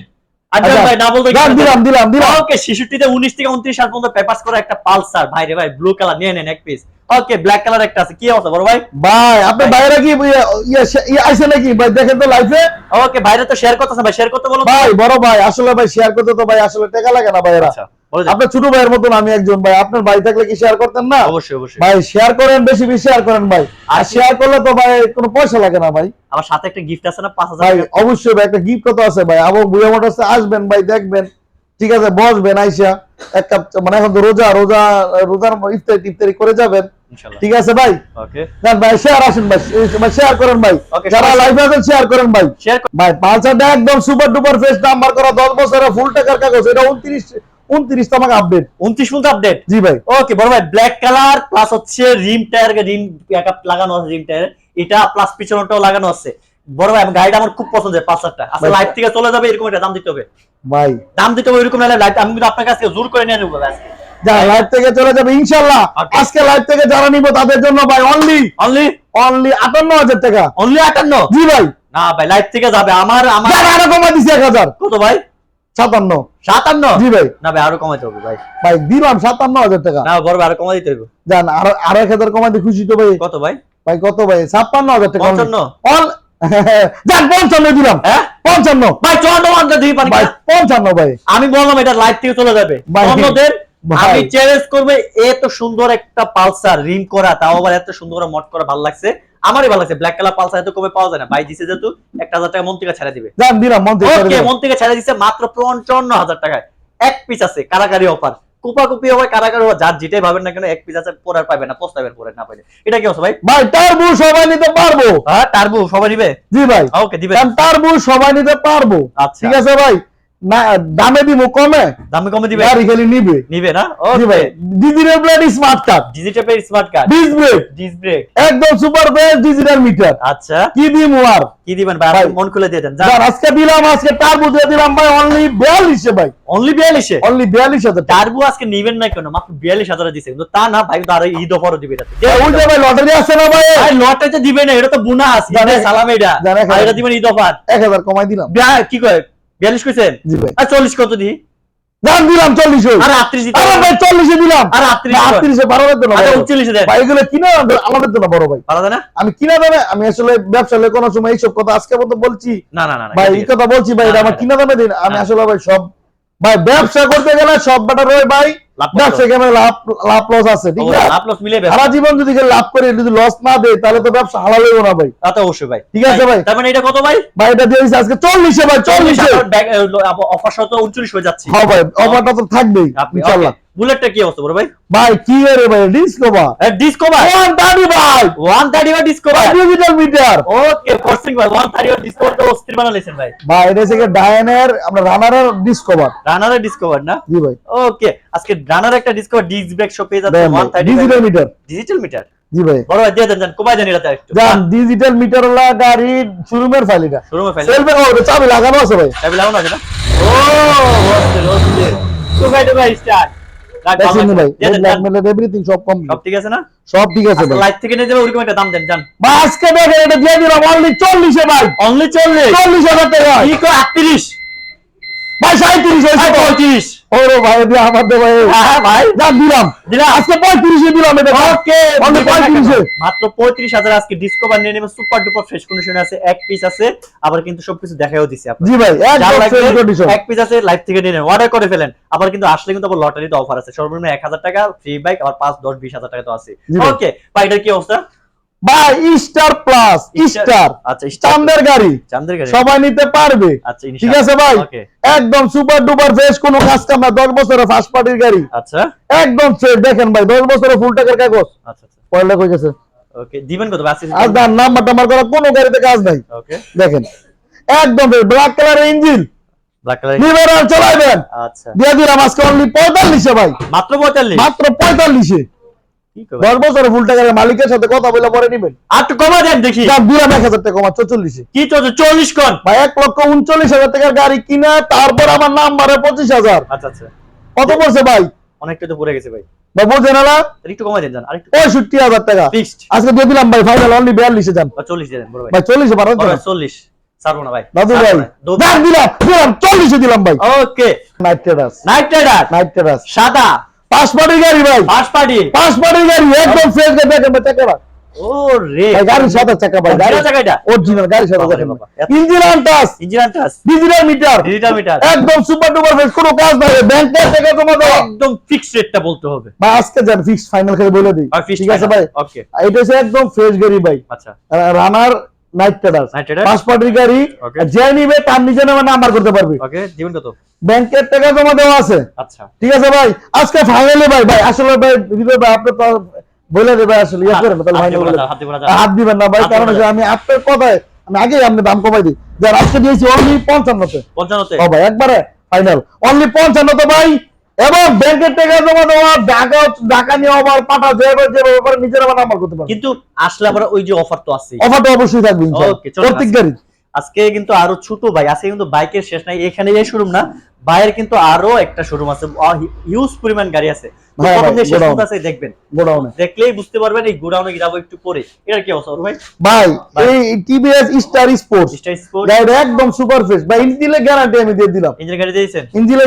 S2: ভাই না বলতে
S1: দিলাম দিলাম দিলাম।
S2: ওকে শিশুটিতে উনিশ থেকে সাল পর্যন্ত পেপার্স করা একটা পালসার। ভাই রে ভাই ব্লু কালার নিয়ে নেন এক পিস ওকে ব্ল্যাক কালার একটা আছে। কি অবস্থা বড় ভাই?
S1: ভাই
S2: আপনি
S1: বাইরে কি ইয়ে- ইয়ে ইয়ে আইছে নাকি? ভাই দেখেন তো লাইফে
S2: ওকে বাইরে তো শেয়ার করতেছেন ভাই শেয়ার করতে বলো
S1: ভাই বড় ভাই আসলে ভাই শেয়ার করতে তো ভাই আসলে টাকা লাগে না ভাইরা
S2: আচ্ছা।
S1: আপনার ছোট ভাইয়ের মতন আমি একজন ভাই। আপনার ভাই থাকলে কি শেয়ার করতেন না?
S2: অবশ্যই অবশ্যই।
S1: ভাই শেয়ার করেন বেশি বেশি শেয়ার করেন ভাই। আর শেয়ার করলে তো ভাই কোনো পয়সা লাগে না ভাই।
S2: আমার সাথে একটা গিফট আছে না পাঁচ হাজার
S1: ভাই অবশ্যই ভাই একটা গিফট কত আছে ভাই? আবার বুয়া মোটর আসবেন ভাই দেখবেন। ঠিক আছে বসবেন আইসা। এক কাপ মানে এখন তো রোজা রোজা রোজার ইফতারি টিফতারি করে যাবেন।
S2: ইনশাআল্লাহ
S1: ঠিক আছে ভাই?
S2: ওকে
S1: ভাই শেয়ার আসেন ভাই শেয়ার করেন ভাই। যারা লাইভে আছেন শেয়ার করেন ভাই। ভাই পালসারটা একদম সুপার ডুপার ফেস নাম্বার করা 10 বছরের ফুল টাকার কাগজ এটা 29 29 তামাক আপডেট
S2: উনত্রিশ পর্যন্ত আপডেট
S1: জি ভাই।
S2: ওকে বড় ভাই ব্ল্যাক কালার প্লাস হচ্ছে রিম টায়ার রিম লাগানো আছে রিম টায়ার এটা প্লাস পিছনটাও লাগানো আছে। বড় ভাই গাড়িটা আমার খুব পছন্দের পাঁচটা আচ্ছা
S1: ভাই-
S2: লাইভ থেকে চলে যাবে এরকম একটা দাম দিতে হবে।
S1: ভাই।
S2: দাম দিতে হবে এরকম নাহলে লাইভ আমি কিন্তু আপনার কাছ থেকে জোর করে নিয়ে নেব আজকে।
S1: যারা লাইভ থেকে চলে যাবে ইনশাআল্লাহ. আজকে লাইভ থেকে যারা নিব তাদের জন্য ভাই অনলি
S2: অনলি
S1: অনলি 58000 টাকা।
S2: অনলি আটান্ন?
S1: জি ভাই।
S2: না ভাই লাইভ থেকে যাবে আমার আমার
S1: আরও কমা দিছি 1000
S2: কত ভাই?
S1: 57
S2: সাতান্ন?
S1: জি ভাই।
S2: না ভাই আরও কমাইতে হবে ভাই।
S1: ভাই দিলাম 57000 টাকা।
S2: না বড় আরও কমাই দিতে হবে
S1: জান আরও আরও 1000 কমা দিয়ে খুশি তো ভাই।
S2: কত ভাই?
S1: ভাই কত ভাই? 56000 টাকা।
S2: পঞ্চান্ন?
S1: অল জান 55 দিলাম।
S2: হ্যাঁ?
S1: 55
S2: ভাই মানতে দিই
S1: ভাই 55 ভাই।
S2: আমি বললাম এটা লাইভ থেকে চলে যাবে। অন্যদের। আমি চ্যালেঞ্জ করব এত সুন্দর একটা পালসার রিম করা। তাও আবার এত সুন্দর করে মট করা ভালো লাগছে। আমারই ভালো লাগছে। ব্ল্যাক কালার পালসার এত কমে পাওয়া যায় না। ভাই দিছে যেহেতু একটা হাজার টাকা মন থেকে ছেড়ে দিবে।
S1: দিলাম মন থেকে
S2: মন থেকে ছেড়ে দিছে মাত্র পঞ্চান্ন হাজার টাকায়। এক পিস আছে কারাকারি অফার কুপা কুপি হবে কারাকারি হবে যার যেটাই ভাবেন না কেন এক পিস আছে পরে আর পাবে না পোস্তাবেন পরে না পাইলে এটা কি হচ্ছে ভাই?
S1: ভাই টার্বো সবাই নিতে পারব।
S2: হ্যাঁ টার্বো সবাই নিবে?
S1: জি ভাই।
S2: ওকে দিবে।
S1: কারণ টার্বো সবাই নিতে পারব।
S2: আচ্ছা।
S1: ঠিক আছে ভাই? না দামে দিব কমে।
S2: দামে কমে দিবে?
S1: গাড়ি খালি নিবে।
S2: নিবে না?
S1: জি ভাই
S2: okay
S1: digital plate smart card
S2: digital smart card
S1: disc brake
S2: disc brake
S1: একদম সুপার বেস্ট ডিজিটাল মিটার
S2: আচ্ছা।
S1: কি দিম আর
S2: কি দিবেন ভাই। আপনি মন খুলে দিয়ে দেন।
S1: যান। আজকে দিলাম আজকে টার্বো দিয়ে দিলাম ভাই অনলি 42 ভাই।
S2: অনলি বিয়াল্লিশে?
S1: অনলি 42 হাজার
S2: টার্বো আজকে নিবেন না কেন? মাত্র বিয়াল্লিশ হাজারে দিছে। কিন্তু তা না ভাই কিন্তু আরও ঈদ অফারও দিবে এটাতে।
S1: ওই যে ভাই লটারি আছে না ভাই।
S2: ভাই লটারিতে দিবে না এটা তো বোনাস। সালাম এটা। এটা দিবেন ঈদ অফার।
S1: 1000 কমাই দিলাম।
S2: কি কয়? বিয়াল্লিশ কইছেন?
S1: জি ভাই।
S2: আর চল্লিশ কত দি
S1: দাম দিলাম 40
S2: আর
S1: ভাই 40 দিলাম।
S2: আর আটত্রিশ
S1: না, 38 এ বারো না
S2: আর
S1: বড়।
S2: উনচল্লিশে দেন।
S1: ভাই এগুলো কিনা আমাদের জন্য বড় ভাই।
S2: ভালো না?
S1: আমি কিনা দামে আমি আসলে ব্যবসা কোনো সময় এইসব কথা আজকে মতো বলছি।
S2: না না না
S1: ভাই এই কথা বলছি ভাই এটা আমার কিনা দামে দিন। আমি আসলে ভাই সব ভাই ব্যবসা করতে গেলে সব বেটার হয় ভাই। ব্যবসা লাভ লাভ লস আছে ঠিক
S2: অবশ্যই,
S1: আছে?
S2: লাভ লস মিলে
S1: সারা জীবন যদি লাভ করে যদি লস না দেয় তাহলে তো ব্যবসা হালাল হইব না ভাই।
S2: তা তো অবশ্যই ভাই।
S1: ঠিক আছে ভাই।
S2: তার মানে এটা কত ভাই?
S1: ভাই এটা দিয়ে আজকে চল্লিশে ভাই চল্লিশে।
S2: অফার সহ তো উনচল্লিশ হয়ে যাচ্ছে।
S1: হ্যাঁ ভাই অফারটা তো থাকবেই ইনশাআল্লাহ
S2: বুলেটটা কি অবস্থা বড় ভাই?
S1: ভাই কি রে ভাই ডিসকভার
S2: ডিসকভার
S1: ওয়ান দামি ভাই।
S2: ওয়ান থার্টি বা Discover
S1: digital meter
S2: okay forcing ভাই ওয়ান থার্টি ডিসকভার তো অস্থির বানালেছেন ভাই।
S1: ভাই এটা হচ্ছে ডায়নের আমরা রানারের ডিসকভার
S2: রানারের ডিসকভার না?
S1: জি ভাই।
S2: ওকে আজকে রানার একটা ডিসকভার ডিস্ক ব্রেক শো পেয়ে যাচ্ছে
S1: then
S2: one thirty
S1: digital meter
S2: digital meter
S1: জি ভাই।
S2: বড় ভাই দিয়ে দেন কোবাই দেন এটা একটু
S1: জান ডিজিটাল মিটার ওলা গাড়ি শোরুমের ফাইল এটা।
S2: শোরুমে ফেলে
S1: সেলফে ও চাবি লাগানো আছে ভাই।
S2: চাবি লাগানো আছে না? ও হচ্ছে হচ্ছে তো ভাই স্টার্ট
S1: ভাই
S2: দিয়ে
S1: এভরিথিং সব কম
S2: সব ঠিক আছে না?
S1: সব ঠিক আছে
S2: আচ্ছা
S1: ভাই।
S2: লাইট থেকে নিয়ে যাবে ওরকম একটা দাম দেন জান
S1: আজকে দেখেন এটা দিয়ে দিলাম অনলি চল্লিশে ভাই।
S2: অনলি চললে
S1: চল্লিশ হাজার টাকা।
S2: কি কো 38
S1: ভাই সাঁত্রিশ হয়েছে।
S2: 35
S1: ওরে ভাই দিয়ে আমার দে ভাই।
S2: হ্যাঁ ভাই।
S1: যান দিলাম।
S2: দিলাম।
S1: আজকে পঁয়ত্রিশে দিলাম এটা।
S2: ওকে
S1: পঁয়ত্রিশে।
S2: মাত্র পঁয়ত্রিশ হাজার আজকে ডিসকভার নিয়ে নেবেন সুপার ডুপার ফ্রেশ কন্ডিশন আছে এক পিস আছে আবার কিন্তু সবকিছু দেখাও দিছি
S1: জি ভাই
S2: এক পিস আছে লাইভ থেকে নিয়ে অর্ডার করে ফেলেন। আবার কিন্তু আসলে কিন্তু আবার লটারিতে অফার আছে। সর্বনিম্ন এক হাজার টাকা ফ্রি বাইক আবার পাঁচ দশ বিশ হাজার টাকা তো আছে ওকে ভাই এটার কি অবস্থা?
S1: ভাই স্টার প্লাস স্টার।
S2: আচ্ছা
S1: চান্দের গাড়ি। সবাই নিতে পারবে।
S2: আচ্ছা
S1: ঠিক আছে ভাই? একদম সুপার ডুপার ফ্রেশ কোনো কাজ কাম না। দশ বছরের ফার্স্ট পার্টির গাড়ি।
S2: আচ্ছা।
S1: একদম ফ্রেশ দেখেন ভাই দশ বছরের ফুল টাকার কাগজ। পয়লা কই গেছে
S2: দিবেন কত? আশি
S1: দাম নাম্বার টাম্বার করা কোনো গাড়িতে কাজ নাই। দেখেন একদম ব্ল্যাক কালারের ইঞ্জিন লিভার চালাইবেন।
S2: আচ্ছা।
S1: দিয়ে দিলাম আজকে অনলি পঁয়তাল্লিশে ভাই।
S2: মাত্র পঁয়তাল্লিশ?
S1: মাত্র পঁয়তাল্লিশে? দশ বছরের ফুল টাকার মালিকের সাথে কথা বলে পরে নিবেন।
S2: আর একটু কমা দেন দেখি।
S1: দাম এক হাজার টাকা কমা চল্লিশে।
S2: কি চলছে? চল্লিশ কোন
S1: ভাই এক লক্ষ উনচল্লিশ হাজার টাকার গাড়ি কিনা তারপর আমার নাম বাড়ে পঁচিশ হাজার।
S2: আচ্ছা আচ্ছা।
S1: কত পড়ছে ভাই?
S2: অনেকটা তো পড়ে গেছে ভাই।
S1: ভাই বোঝেন না
S2: একটু কমাই দেন যান। আরেকটু
S1: পঁয়ষট্টি হাজার টাকা।
S2: ফিক্সড
S1: আজকে দিয়ে দিলাম ভাই ফাইনাল অনলি বিয়াল্লিশে যান।
S2: চল্লিশ দেন ভাই।
S1: ভাই চল্লিশে পারেন
S2: চল্লিশ। ছাড়বো না ভাই।
S1: দাদু ভাই দাম দিলাম। দিলাম চল্লিশে দিলাম ভাই।
S2: ওকে
S1: নাইট
S2: নাইট
S1: নাইট
S2: সাদা।
S1: পাঁচ গাড়ি ভাই।
S2: পাঁচ পার্টি
S1: পাঁচ পাটির গাড়ি একদম ফ্রেশ গাড়ি দেখেন ভাই চাকা
S2: ও রে
S1: ভাই গাড়ির সাথে চাকা ভাই গাড়ি? অরিজিনাল
S2: বাবা রে
S1: দেখেন engine আনটাস
S2: engine
S1: digital meter
S2: digital meter
S1: একদম সুপার ডুপার ফ্রেশ কোনো কাজ নাই ব্যাংকের থেকে দেওয়া
S2: একদম ফিক্সড রেটটা বলতে হবে।
S1: ভাই আজকে যান ফিক্স ফাইনাল করে বলে দিই। ঠিক আছে ভাই?
S2: ওকে
S1: এটা হচ্ছে একদম ফ্রেশ গাড়ি ভাই।
S2: আচ্ছা।
S1: Runner Night Traders
S2: Night Traders?
S1: গাড়ি যে নিবে তার নিজে নামে নাম্বার করতে পারবে।
S2: ওকে জীবন কত
S1: ব্যাংকের টাকা জমা দেওয়া আছে।
S2: আচ্ছা।
S1: ঠিক আছে ভাই আজকে ফাইনালি ভাই ভাই আসলে ভাই ভাই আপনি তো বলে দেবে আসলে ইয়ে করেন তাহলে
S2: হাত
S1: দিবেন না ভাই কারণ আমি আপনার কথায় আমি আগেই আপনি দাম কমাই দিই। আজকে দিয়েছি অনলি পঞ্চান্নতে।
S2: পঞ্চান্নতে।
S1: ও ভাই একবারে ফাইনাল অনলি পঞ্চান্নতে ভাই এবং ব্যাংকের টাকা জমা দেওয়া ঢাকা ঢাকা নিয়ে আবার পাঠা যেভাবে যে ব্যাপারে নিজের আবার নাম্বার করতে পারবে
S2: কিন্তু আসলে আবার ওই যে অফার তো আছে
S1: অফার তো অবশ্যই থাকবে প্রত্যেক
S2: আজকে।
S1: গাড়ি
S2: আজকে কিন্তু আরও ছোট ভাই আজকে কিন্তু বাইকের শেষ নাই এখানে শুরু শোরুম না। বাইরের কিন্তু আরও একটা শোরুম আছে। হিউজ পরিমাণ গাড়ি আছে। তো প্রথম
S1: ভাই,
S2: যে শেষ
S1: গোডাউন।
S2: পর্যন্ত আছে দেখবেন।
S1: গোডাউনে
S2: দেখলেই বুঝতে পারবেন এই গোডাউনে যাব একটু পরে। এটার কি অবস্থা ভাই?
S1: ভাই
S2: ভাই।
S1: এই TVS Star Sports
S2: style sport
S1: গাড়িটা একদম সুপার ফ্রেশ ভাই ইঞ্জিনের গ্যারান্টি আমি দিয়ে দিলাম।
S2: ইঞ্জিন দিয়েছেন?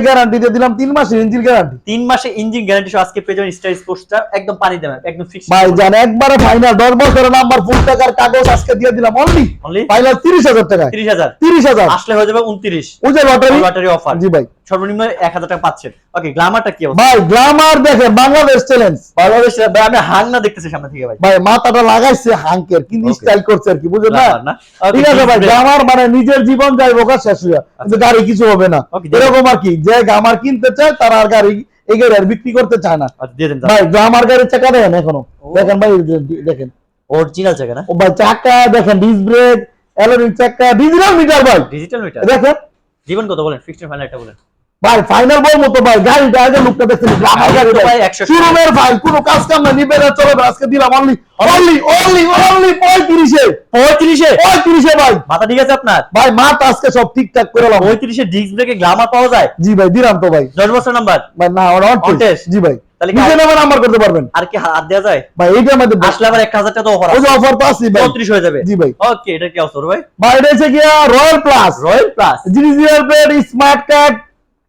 S1: গ্যারান্টি দিয়ে দিলাম তিন মাসের ইঞ্জিন গ্যারান্টি
S2: তিন মাসে ইঞ্জিন গ্যারান্টি সহ আজকে পেয়ে যাবেন স্পোর্টসটা একদম পানি দেবেন একদম ফিক্স
S1: ভাই জান একবারে ফাইনাল দশ বছরের নাম্বার ফুল টাকার কাগজ আজকে দিয়ে দিলাম। অনলি ফাইনাল হাজার
S2: তিরিশ হাজার? আসলে হয়ে যাবে উনত্রিশ।
S1: ওই যে লটারি
S2: ব্যাটারি অফার
S1: জি ভাই।
S2: সর্বনিম্ন এক হাজার টাকা পাচ্ছেন। ওকে গ্লামারটা কি অবস্থা?
S1: ভাই গ্লামার দেখেন বাংলাদেশ চ্যালেঞ্জ
S2: বাংলাদেশ ভাই আমি হাং না দেখতেছি সামনে থেকে ভাই।
S1: ভাই মাথাটা লাগাইছে
S2: Okay.
S1: স্টাইল করছে আর কি না? ঠিক আছে ভাই মানে নিজের জীবন যাইব কাজ শেষ হইয়া। কিন্তু গাড়ি কিছু হবে না। এরকম আর কি যে গ্লামার কিনতে চায় তারা আর গাড়ি এই গাড়ি আর বিক্রি করতে চায় না।
S2: আচ্ছা দেন
S1: ভাই গ্লামার গাড়ির চাকা দেখেন এখনও। দেখেন ভাই দেখেন।
S2: অরিজিনাল জায়গা না?
S1: ও ভাই চাকা দেখেন ডিস ব্রেক অ্যালোরিং চাকা ডিজিটাল মিটার ভাই।
S2: ডিজিটাল মিটার
S1: দেখেন
S2: জীবন কত বলেন? ফিক্সড ফাইনাল একটা বলেন।
S1: ভাই ফাইনাল বল মতো ভাই গাড়িটা আগে লুকটা দেখছেন গাড়ি ভাই
S2: ভাই 100
S1: শুরুমের ভাই কোনো কাজ কাম না নিবে না চলে আজকে দিলাম অনলি অনলি অনলি অনলি পঁয়ত্রিশে।
S2: পঁয়ত্রিশে?
S1: পঁয়ত্রিশে ভাই।
S2: মাথা ঠিক আছে আপনার?
S1: ভাই মাথা আজকে সব ঠিকঠাক করে লাম
S2: পঁয়ত্রিশে ডিস্ক ব্রেকে গ্লামার পাওয়া যায়?
S1: জি ভাই দিলাম তো ভাই।
S2: দশ বছর নাম্বার
S1: ভাই না
S2: অন
S1: টেস্ট জি ভাই।
S2: তাহলে
S1: নিজে নামে নাম্বার করতে পারবেন।
S2: আর কি হাত দেওয়া যায়?
S1: ভাই এইটার মধ্যে
S2: আসলে আবার একটা হাজার টাকা অফার
S1: ওই অফার তো আছে ভাই।
S2: চৌত্রিশ হয়ে যাবে।
S1: জি ভাই।
S2: ওকে এটা কি অবস্থা ভাই?
S1: ভাই এটা হচ্ছে গিয়া Royal Plus
S2: Royal Plus
S1: digital plate smart card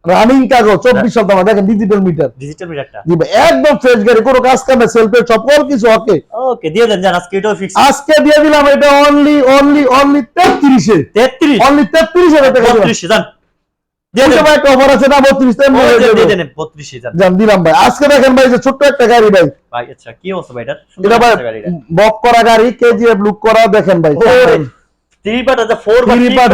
S1: running কাগজ চব্বিশ সপ্তাহ দেখেন ডিজিটাল মিটার
S2: ডিজিটাল মিটারটা
S1: জি ভাই একদম ফ্রেশ গাড়ি কোনো কাজ কামে সেলফের সকল কিছু ওকে
S2: ওকে দিয়ে দেন আজকে এটাও ফিক্স
S1: আজকে দিয়ে দিলাম এটা অনলি অনলি অনলি তেত্রিশে।
S2: তেত্রিশ?
S1: অনলি তেত্রিশ হাজার টাকা। দিলাম।
S2: জান দিয়ে
S1: বুঝতে
S2: দেন
S1: ভাই একটা অফার আছে না দিলাম ভাই। আজকে দেখেন ভাই যে ছোট্ট একটা গাড়ি ভাই।
S2: ভাই আচ্ছা কি অবস্থা ভাই এটা
S1: এটা ভাই
S2: গাড়ি
S1: বক করা গাড়ি কেজিএফ লুক করা দেখেন ভাই
S2: থ্রি পার্ট আছে ফোর পার্ট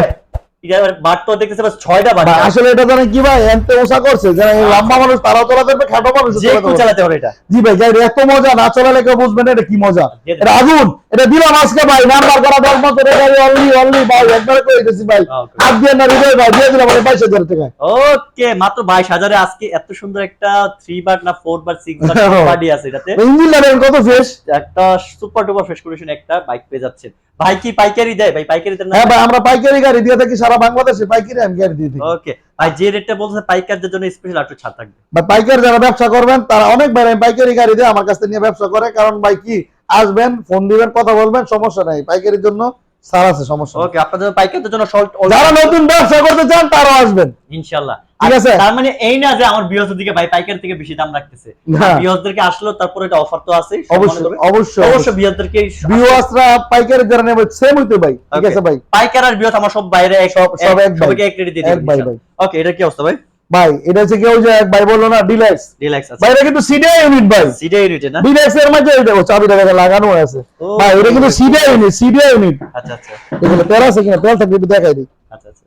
S1: part।
S2: এটা বাট তো দেখতেছে বাস ছয়টা বাট
S1: ভাই, আসলে এটা জানেন কি ভাই এনতে ওসা করছে যারা লম্বা মানুষ তারা চলা যাবে খাটো মানুষ
S2: চালাতে পারে এটা।
S1: জি ভাই গাড়ি এত মজা না চলালে কেউ বুঝবেন এটা কি মজা। এটা আগুন এটা দিলাম আজকে ভাই নাম্বার করা দশ বছরের গাড়ি অনলি অনলি ভাই একবার করে দিয়েছি ভাই।
S2: Okay.
S1: দিয়ে না হৃদয় ভাই দিয়ে দিলাম বাইশ হাজার টাকা
S2: ওকে মাত্র বাইশ হাজারে আজকে এত সুন্দর একটা থ্রি বার না ফোর বার সিক্স বার বাডি আছে এটাতে।
S1: ইঞ্জিন লাগাবেন কত ফ্রেশ
S2: একটা সুপার ডুপার ফ্রেশ কন্ডিশন একটা বাইক পেয়ে যাচ্ছেন ভাই কি পাইকারি দেয়? ভাই পাইকারি দেন না?
S1: হ্যাঁ ভাই আমরা পাইকারি গাড়ি দিয়ে থাকি সারা বাংলাদেশে পাইকারি আমি গাড়ি দিয়ে দিই।
S2: ওকে ভাই যে রেটটা বলছে পাইকারদের জন্য স্পেশাল একটু ছাড় থাকবে।
S1: বা পাইকার যারা ব্যবসা করবেন তারা অনেক ভাই আমি পাইকারি গাড়ি দিয়ে আমার কাছ থেকে নিয়ে ব্যবসা করে। কারণ ভাই কি আসবেন ফোন দিবেন কথা বলবেন সমস্যা নাই। পাইকারির জন্য সার আছে সমস্যা।
S2: ওকে আপনাদের পাইকারদের জন্য সল্ট
S1: যারা নতুন ব্যবসা করতে চান তারাও আসবেন
S2: ইনশাআল্লাহ
S1: ঠিক আছে।
S2: তার মানে এই না যে আমার বিয়সের দিকে ভাই পাইকার থেকে বেশি দাম রাখতেছে
S1: না।
S2: বিয়সদেরকে আসলেও তারপরে এটা অফার তো আছে
S1: অবশ্যই অবশ্যই
S2: অবশ্য বিয়সদেরকে
S1: ভিউয়ার্সরা পাইকারি যারা নেবে সেম হইতে ভাই ঠিক আছে ভাই
S2: পাইকার আর বিয়স আমার সব বাইরে
S1: সব- সব এক ভাই।
S2: এক রেডি দিয়ে
S1: ভাই ভাই।
S2: ওকে এটা কি অবস্থা ভাই
S1: ভাই এটা হচ্ছে কেউ যে এক ভাই বলল না ডিলাক্স
S2: রিল্যাক্স আছে।
S1: ভাই এটা কিন্তু সিডিআই ইউনিট ভাই।
S2: সিডে ইউনিট না?
S1: ডিলাক্স এর মধ্যে এটা ও চাবিটা দেখে লাগানো আছে। ভাই এটা কিন্তু সিডিআই ইউনিট সিডিআই ইউনিট
S2: আচ্ছা আচ্ছা।
S1: এগুলো তেল আছে কিনা? তেল থাকলে একটু দেখাই দিই।
S2: আচ্ছা আচ্ছা।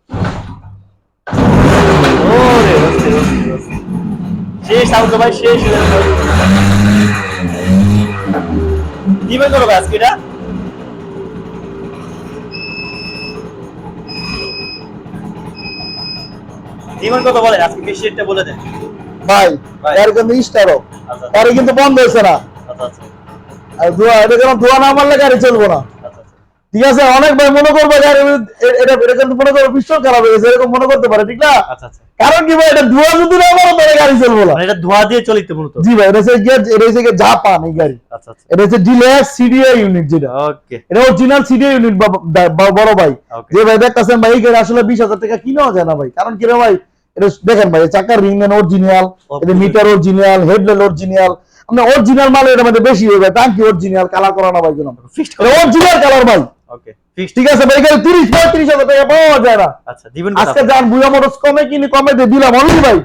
S2: ওরে হচ্ছে হচ্ছে, হচ্ছে। শেষ আউট ভাই শেষ দিবেন করো ভাই আজকে এটা? দিবেন কত বলেন আজকে বলে দেন।
S1: ভাই। এর কিন্তু স্টারও
S2: আচ্ছা।
S1: কিন্তু বন্ধ হয়েছে না।
S2: আচ্ছা আচ্ছা।
S1: আর দোয়া এটা যেন দোয়া না মারলে গাড়ি চলবো না। ঠিক আছে অনেক ভাই মনে করবে এটা এটা কিন্তু মনে করবে পিস্টল খারাপ হয়ে গেছে এরকম মনে করতে পারে ঠিক না?
S2: আচ্ছা আচ্ছা।
S1: কারণ কি ভাই এটা ধোয়া যদি না মারো তাহলে গাড়ি চলবো না।
S2: মানে এটা ধোয়া দিয়ে চলিত মূলত
S1: জি ভাই এটা হচ্ছে গিয়ে এটা হচ্ছে এই গাড়ি।
S2: আচ্ছা আচ্ছা।
S1: এটা হচ্ছে ডিলেক্স সিডিআই ইউনিট যেটা।
S2: ওকে।
S1: এটা অরিজিনাল সিডিআই ইউনিট বড় ভাই। যে ভাই দেখতেছেন ভাই এই গাড়ি আসলে বিশ হাজার টাকা কিনেও যায় না ভাই। কারণ কি রে ভাই এটা দেখেন ভাই চাকার রিং এন অরিজিনাল এটা মিটার অরিজিনাল হেডলাইট অরিজিনাল আপনি অরিজিনাল মাল এর মধ্যে বেশি হবে টাঙ্কি অরিজিনাল কালার করা না ভাই কোনো। অরিজিনাল কালার ভাই।
S2: ওকে ফিক্সড
S1: ঠিক আছে ভাই এখানে তিরিশ পঁয়ত্রিশ টাকা পাওয়া যায় না।
S2: আচ্ছা দিবেন
S1: আজকে যান বুয়া মোটরস কমে কিনি কমে দিয়ে দিলাম অনলি ভাই।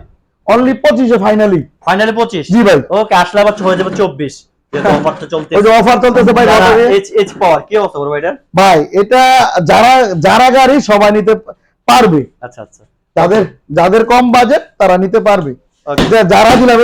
S1: অনলি পঁচিশে ফাইনালি
S2: ফাইনালি 25
S1: জি ভাই।
S2: ওকে আসলে আবার হয়ে যাবে 24 যেহেতু অফারটা চলতে
S1: ওই যে অফার চলতেছে ভাই লটারি।
S2: এইচ এইচ পাওয়ার কি অবস্থা বড় ভাইটার
S1: ভাই এটা যারা যারা গাড়ি সবাই নিতে পারবে।
S2: আচ্ছা আচ্ছা।
S1: তাদের যাদের কম বাজেট তারা নিতে পারবে। যারা দিলাম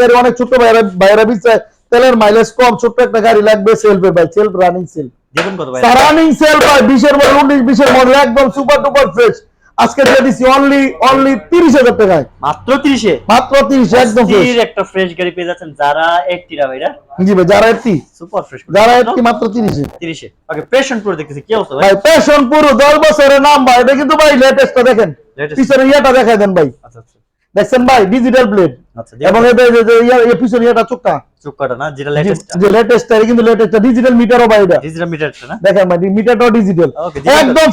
S1: গাড়ি অনেক ছোট ভাইরা ভাইরা দিচ্ছে তেলের মাইলেজ কম ছোট্ট একটা গাড়ি লাগবে সেলফে ভাই সেলফ রানিং সেল
S2: দিবেন কত ভাই।
S1: রানিং সেল ভাই বিশের মডেল উনিশ বিশের মডেল একদম সুপার ডুপার ফ্রেশ আজকে দিয়ে দিচ্ছি অনলি অনলি তিরিশ হাজার টাকায়।
S2: মাত্র 30 এ
S1: মাত্র তিরিশ একদম ফ্রেশ
S2: একটা ফ্রেশ গাড়ি পেয়ে যাচ্ছেন যারা 80 টা ভাইরা।
S1: জি ভাই যারা একটি।
S2: সুপার ফ্রেশ
S1: যারা মাত্র তিরিশে।
S2: 30 এ ওকে প্রেশন প্রো দেখতেছি কি অবস্থা ভাই?
S1: ভাই প্যাশন পুরো দশ বছরের নাম ভাই এটা কিন্তু ভাই লেটেস্টটা দেখেন। পিছনে ইয়েটা দেখাই দেন ভাই।
S2: আচ্ছা আচ্ছা।
S1: দেখছেন ভাই ডিজিটাল প্লেট
S2: আচ্ছা
S1: এবং এটা যে- যে ইয়া- পিছনে ইয়েটা চোখটা
S2: চুক্কাটা না? যেটা লেটেস্ট
S1: যে লেটেস্ট কিন্তু লেটেস্ট ডিজিটাল মিটারও ভাই এটা
S2: ডিজিটাল মিটারটা না?
S1: দেখেন ভাই মিটারটাও ডিজিটাল
S2: digital।
S1: একদম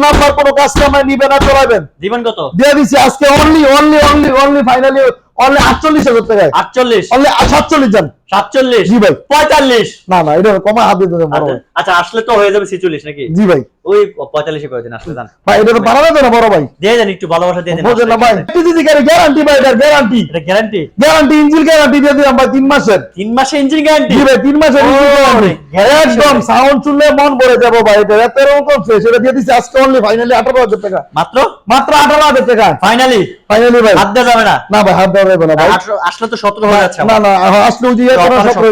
S1: নাম্বার কোনো কাস্টমার নিবে না চলাবেন।
S2: দিবেন কত?
S1: দিয়ে দিচ্ছি আজকে only only only only finally only আটচল্লিশ হাজার
S2: 48
S1: অনলি সাতচল্লিশ যান
S2: 47
S1: জি ভাই।
S2: 45
S1: না না এটা কমা হাত দিতে
S2: আচ্ছা আচ্ছা আসলে তো হয়ে যাবে 46 নাকি?
S1: জি ভাই।
S2: ওই 45 এ করে আসলে জান
S1: ভাই এটা তো বাড়ানো না বড় ভাই।
S2: দিয়ে দেন একটু ভালোবাসা দিয়ে দেন
S1: বোঝেন না ভাই। টিজিসি গাড়ি গ্যারান্টি ভাই এটা গ্যারান্টি
S2: এটা গ্যারান্টি
S1: গ্যারান্টি ইঞ্জিন গ্যারান্টি দিয়ে দিলাম ভাই তিন মাসের।
S2: তিন মাসে ইঞ্জিন গ্যারান্টি
S1: জি ভাই তিন মাসের engine guarantee।
S2: guarantee
S1: একদম সাউন্ড শুনলে মন ভরে যাব ভাই এটা এত এরকম ফ্রেশ এটা দিয়ে আজকে অনলি ফাইনালি আঠারো হাজার টাকা।
S2: মাত্র?
S1: মাত্র আঠারো হাজার টাকা।
S2: ফাইনালি
S1: ফাইনালি ভাই।
S2: হাত দেওয়া যাবে না?
S1: না ভাই হাত দেওয়া যাবে না ভাই।
S2: আসলে তো 17 হয়ে যাচ্ছে
S1: না না আসলে ওই যে ইয়ে করা
S2: সকালে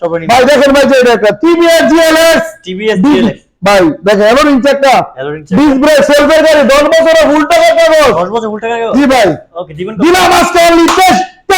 S1: সব হয়ে যাবে ভাই? দেখেন ভাই যে এটা টিভিএস জিএলএস
S2: টিভিএস জিএলএস
S1: ভাই দেখেন
S2: Alloy check।
S1: ডিস ব্রেক সেলফের গাড়ি দশ বছরের উল্টা কাটা
S2: 10 বছর উল্টা কাটা
S1: জি ভাই।
S2: ওকে দিবেন?
S1: দিলাম আজকে অনলি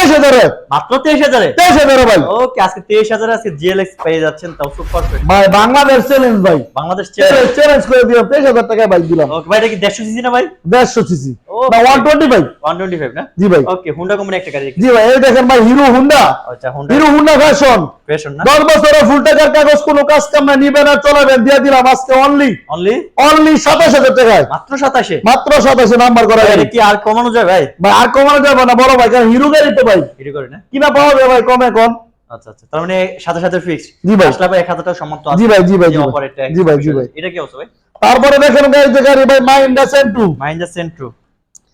S1: তেইশ হাজারে।
S2: মাত্র 23000 এ
S1: তেইশ হাজারে ভাই।
S2: ওকে আজকে 23000 এ আজকে জিএলএক্স পেয়ে যাচ্ছেন তাও সুপার
S1: ভাই বাংলাদেশ চ্যালেঞ্জ ভাই।
S2: বাংলাদেশ চ্যালেঞ্জ
S1: চ্যালেঞ্জ চ্যালেঞ্জ করে দিলাম তেইশ হাজার টাকায় বাইক দিলাম।
S2: ওকে ভাই এটা কি 150 সিসি না ভাই?
S1: দেড়শো সিসি না ওয়ান টোয়েন্টি ভাই।
S2: 125 না?
S1: জি ভাই।
S2: ওকে হুন্ডা কোম্পানি একটা গাড়ি
S1: জি ভাই এই দেখেন ভাই হিরো হুন্ডা
S2: আচ্ছা হুন্ডা
S1: হিরো হুন্ডা ফ্যাশন
S2: ফ্রেশন না?
S1: দশ বছরের ফুল টাকার কাগজ কোনো কাজ কাম না নিবেন আর চলাবেন দিয়ে দিলাম আজকে অনলি
S2: অনলি
S1: অনলি সাতাশ হাজার টাকায়।
S2: মাত্র 27 এ
S1: মাত্র সাতাশে নাম্বার করা গাড়ি।
S2: কি আর কমানো যায় ভাই?
S1: ভাই আর কমানো যাবে না বড় ভাই কারণ হিরো গাড়ি তো ভাই
S2: এটি করে না?
S1: কিনা পাওয়া যাবে ভাই? কমে কম
S2: আচ্ছা আচ্ছা। তার মানে সাথে সাথে ফিক্স
S1: জি ভাই।
S2: আসলে ভাই 1000 টাকা আছে।
S1: জি ভাই, জি ভাই, জি ভাই।
S2: এটা
S1: জি ভাই, জি ভাই।
S2: এটা কি অবস্থা ভাই?
S1: তারপরে দেখেন গাড়ি যে গাড়ি ভাই মাইন্ডা সেন টু
S2: মাইন্ডা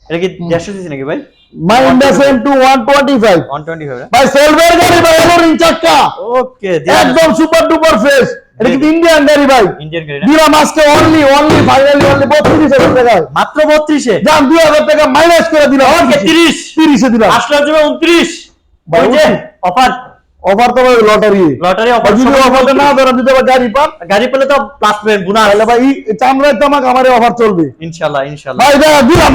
S2: এটা কি 150 সিসি নাকি ভাই?
S1: মাইন্ডা সেন টু ওয়ান টোয়েন্টি ফাইভ
S2: 125 হবে
S1: ভাই সেলভের গাড়ি ভাই এলোরিং চাক্কা
S2: ওকে
S1: একদম সুপার ডুপার ফ্রেশ এটা কিন্তু ইন্ডিয়ান গাড়ি ভাই।
S2: ইন্ডিয়ান গাড়ি
S1: দিলাম আজকে অনলি অনলি ফাইনালি অনলি বত্রিশ হাজার টাকায়
S2: মাত্র 32 এ
S1: দুই হাজার টাকা মাইনাস করে দিলাম।
S2: ওকে 30
S1: তিরিশে দিলাম।
S2: আসলে হচ্ছে 29
S1: ভাই,
S2: ওই যে
S1: 29
S2: অফার
S1: অফার তো ভাই লটারি
S2: লটারি অফার
S1: যদি অফারটা না ধরেন দিতে পারে গাড়ি পান
S2: গাড়ি পেলে তো প্লাস
S1: ভাই চামড়ার তামাক আমার অফার চলবে।
S2: ইনশাআল্লাহ ইনশাআল্লাহ
S1: ভাই দিলাম।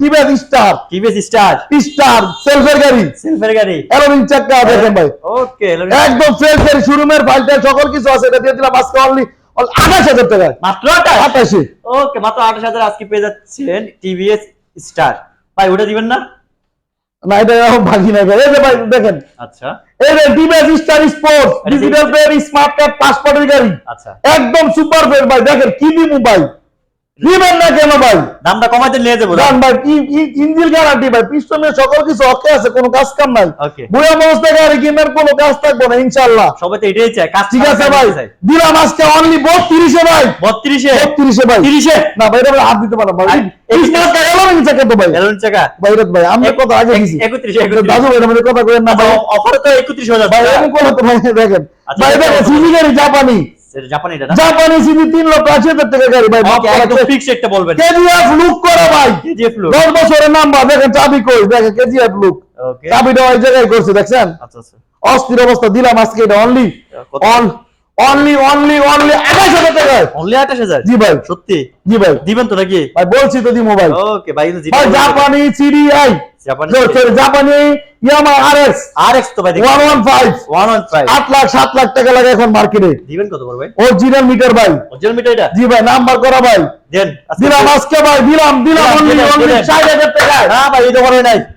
S1: TVS Star?
S2: TVS Star?
S1: Star সেলফের গাড়ি।
S2: সেলফের গাড়ি।
S1: চাক্কা দেখেন ভাই।
S2: ওকে
S1: একদম ফ্রেশ গাড়ি শোরুমের ফাইলটা সকল কিছু আছে এটা দিয়ে দিলাম আজকে অনলি আঠাশ হাজার টাকায়।
S2: মাত্র
S1: আঠাশে?
S2: ওকে মাত্র 28000 আজকে পেয়ে যাচ্ছেন টিভিএস স্টার। ভাই ওটা দিবেন না?
S1: না এটা ভাগি না ভাই। এই যে ভাই দেখেন।
S2: আচ্ছা।
S1: এই যে TVS Star Sports digital player smart card পাসপোর্টের গাড়ি।
S2: আচ্ছা।
S1: একদম সুপার ফ্রেশ ভাই দেখেন কি নিবো নিবেন না কেন ভাই?
S2: দামটা কমাইতে নিয়ে যাব
S1: জান ভাই ইঞ্জিন গ্যারান্টি ভাই পিস্টনের সকল কিছু ওকে আছে কোনো কাজ কাম নাই। বুড়া অবস্থা গাড়ি কিনার কোনো কাজ থাকবে না ইনশাআল্লাহ।
S2: সবাই তো এটাই চায় কাজ
S1: ঠিক আছে ভাই দিলাম আজকে অনলি বত্রিশে ভাই।
S2: 32 এ
S1: বত্রিশে ভাই।
S2: 30 এ
S1: না ভাই এটা হাত দিতে ভাই।
S2: আর
S1: এই স্মার্ট কার্ড এলো নাকি চাকা তো ভাই
S2: এলন চাকা
S1: ভাই রেত ভাই আমরা কথা আগে দিছি
S2: 31 31
S1: দাদু। ভাই আমাদের কথা করেন না ভাই
S2: অফার তো 31000
S1: ভাই এরকম কথা তো ভাই দেখেন
S2: আচ্ছা,
S1: ভাই
S2: এটা
S1: দেখেন
S2: কত?
S1: সিজি গাড়ি জাপানি
S2: এটা
S1: জাপানি সিজি তিন লক্ষ আশি হাজার টাকা গাড়ি ভাই
S2: একদম ফিক্স একটা বলবেন।
S1: কেজিএফ লুক করে ভাই।
S2: কেজিএফ লুক
S1: দশ বছরের নাম্বার দেখেন চাবি কই দেখেন কেজিএফ লুক চাবিটা ওই জায়গায় করছে দেখছেন?
S2: আচ্ছা আচ্ছা।
S1: অস্থির অবস্থা দিলাম আজকে এটা only on only only only আঠাশ
S2: অনলি আঠাশ হাজার?
S1: জি ভাই।
S2: সত্যি?
S1: জি ভাই।
S2: দিবেন তো নাকি?
S1: ভাই বলছি তো দি মোবাইল।
S2: ওকে ভাই
S1: ভাই জাপানি সিডিআই
S2: জাপানি
S1: জাপানি ইয়ামা আরএস
S2: আর এক্স তো ভাই
S1: one one five
S2: one one five
S1: আট লাখ সাত লাখ টাকা লাগে এখন মার্কেটে।
S2: দিবেন কত ভাই?
S1: অরিজিনাল মিটার ভাই।
S2: অরিজিনাল মিটার এটা?
S1: জি ভাই নাম্বার করা ভাই।
S2: দেন
S1: দিলাম আজকে ভাই দিলাম দিলাম অনলি অনলি
S2: দিলাম।
S1: ষাট
S2: না ভাই ঈদ করে নাই ঈদ করে নাই ঈদ করে